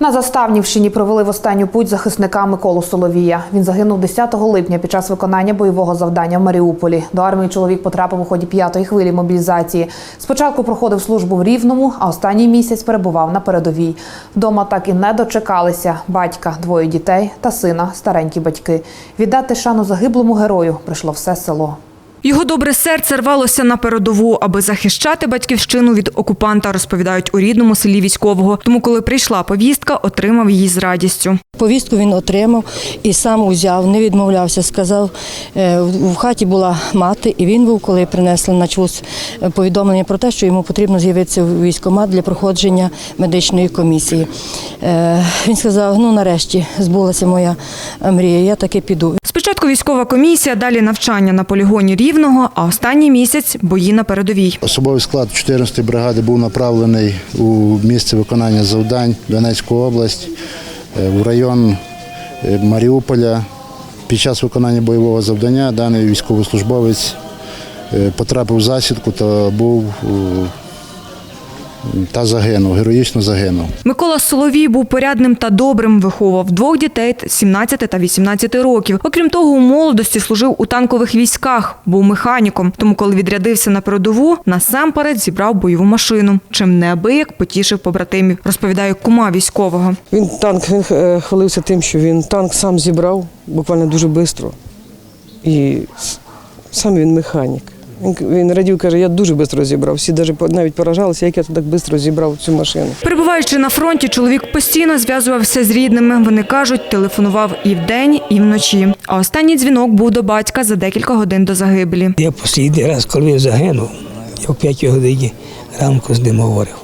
На Заставнівщині провели в останню путь захисника Миколу Соловія. Він загинув 10 липня під час виконання бойового завдання в Маріуполі. До армії чоловік потрапив у ході п'ятої хвилі мобілізації. Спочатку проходив службу в Рівному, а останній місяць перебував на передовій. Вдома так і не дочекалися батька, двоє дітей та сина, старенькі батьки. Віддати шану загиблому герою прийшло все село. Його добре серце рвалося на передову, аби захищати батьківщину від окупанта, розповідають у рідному селі військового. Тому, коли прийшла повістка, отримав її з радістю. Повістку він отримав і сам узяв, не відмовлявся. Сказав, е, в хаті була мати, і він був, коли принесли на чвуз повідомлення про те, що йому потрібно з'явитися в військкомат для проходження медичної комісії. Е, Він сказав: ну нарешті збулася моя мрія, я таки піду. Спочатку військова комісія, далі навчання на полігоні Рівного, а останній місяць бої на передовій. Особовий склад 14-ї бригади був направлений у місце виконання завдань Донецьку область, е, в район е, Маріуполя. Під час виконання бойового завдання даний військовослужбовець е, потрапив в засідку та був та загинув, героїчно загинув. Микола Соловій був порядним та добрим, виховував двох дітей 17 та 18 років. Окрім того, у молодості служив у танкових військах, був механіком. Тому, коли відрядився на передову, насамперед зібрав бойову машину, чим неабияк потішив побратимів, розповідає кума військового. Він танк він е, хвалився тим, що він танк сам зібрав буквально дуже швидко. І сам він механік. Він, радів, каже, я дуже швидко зібрав. Всі навіть, поражалися, як я так швидко зібрав цю машину. Перебуваючи на фронті, чоловік постійно зв'язувався з рідними. Вони кажуть, телефонував і вдень, і вночі. А останній дзвінок був до батька за декілька годин до загибелі. Я останній раз, коли він загинув, я в п'ятій годині ранку з ним говорив.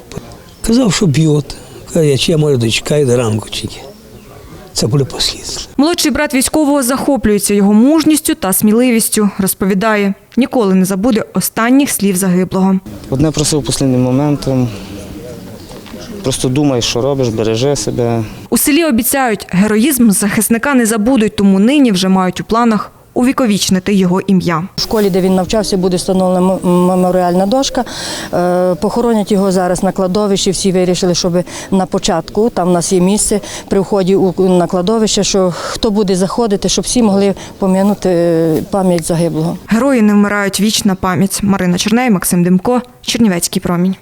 Казав, що б'ють. Каже, чи я може дочекаю до ранку тільки. Це були послідства. Молодший брат військового захоплюється його мужністю та сміливістю. Розповідає, ніколи не забуде останніх слів загиблого. Одне просив останнім моментом. Просто думай, що робиш, бережи себе. У селі обіцяють, героїзм захисника не забудуть, тому нині вже мають у планах увіковічнити його ім'я. В школі, де він навчався, буде встановлена меморіальна дошка. Е, Похоронять його зараз на кладовищі. Всі вирішили, щоб на початку, там у нас є місце при вході на кладовище, що хто буде заходити, щоб всі могли пом'янути е, пам'ять загиблого. Герої не вмирають вічна пам'ять. Марина Черней, Максим Демко, Чернівецький промінь.